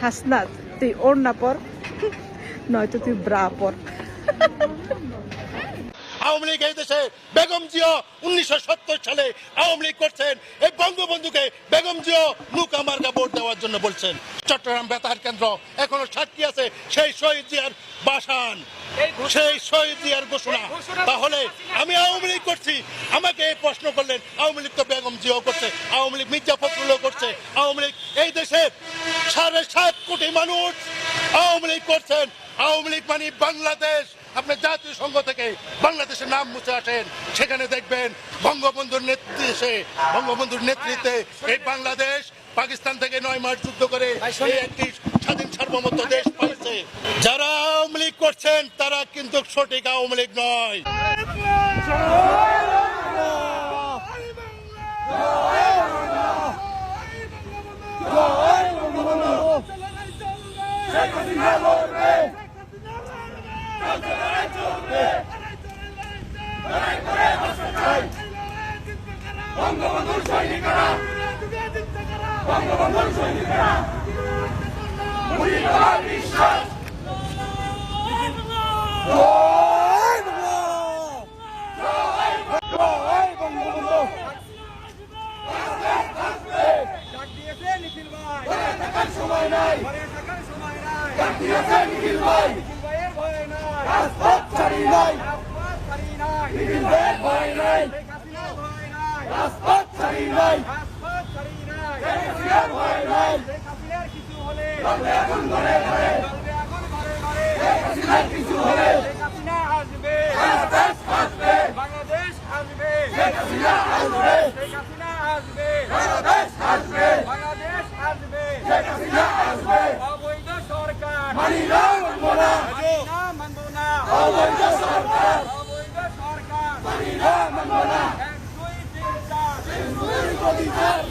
হাসনাত তুই ওড়না পর নয়তো তুই ব্রা পর। আওয়ামী লীগ এই দেশে বেগম জিয়া উনিশশো সালে আওয়ামী লীগ করছেন। এই বঙ্গবন্ধুকে বেগম নৌকা মার্কা ভোট দেওয়ার জন্য বলছেন। চট্টগ্রাম বেতার কেন্দ্র এখনও সাক্ষী আছে সেই শহীদ জিয়ার বাসান। সেই শহীদ জিয়ার ঘোষণা তাহলে আমি আওয়ামী লীগ করছি। আমাকে এই প্রশ্ন করলেন আওয়ামী লীগ তো বেগম জিয়াও করছে আওয়ামী লীগ মির্জা ফখরুলও করছে আওয়ামী লীগ এই দেশের সাড়ে সাত কোটি মানুষ আওয়ামী লীগ করছেন। আওয়ামী লীগ মানে বাংলাদেশ। আপনি জাতীয় সংঘ থেকে বাংলাদেশের নাম মুছে আসেন। সেখানে দেখবেন বঙ্গবন্ধুর নেতৃত্বে বঙ্গবন্ধুর নেতৃত্বে এই বাংলাদেশ পাকিস্তান থেকে নয় মাস যুদ্ধ করে এই একটি স্বাধীন সার্বভৌমত্ব দেশ পাইছে। যারা আওয়ামী লীগ করছেন তারা কিন্তু সঠিক আওয়ামী লীগ নয়। সৈনিকরা বঙ্গবন্ধুর সৈনিকরা বিশ্বাস। সময় নাই। নিখিল ভাই। রাজপথ ছাড়ি নাই। নিখিল ভাইয়ের ভয় নাই। রাজপথ ছাড়ি নাই রাজপথ ছাড়ি নাই শেখ ভয় নাই শেখ হাসিনার কিছু হলে চলবে এখন ঘরে ঘরে চলবে এখন ঘরে ঘরে শেখ হাসিনার কিছু হলে শেখ হাসিনা আসবে বাংলাদেশ আসবে বাংলাদেশ আসবে শেখ হাসিনা আসবে শেখ হাসিনা আসবে বাংলাদেশ আসবে বাংলাদেশ আসবে শেখ হাসিনা আসবে অবৈধ সরকার মানি না মানবো না অবৈধ সরকার অবৈধ সরকার মানি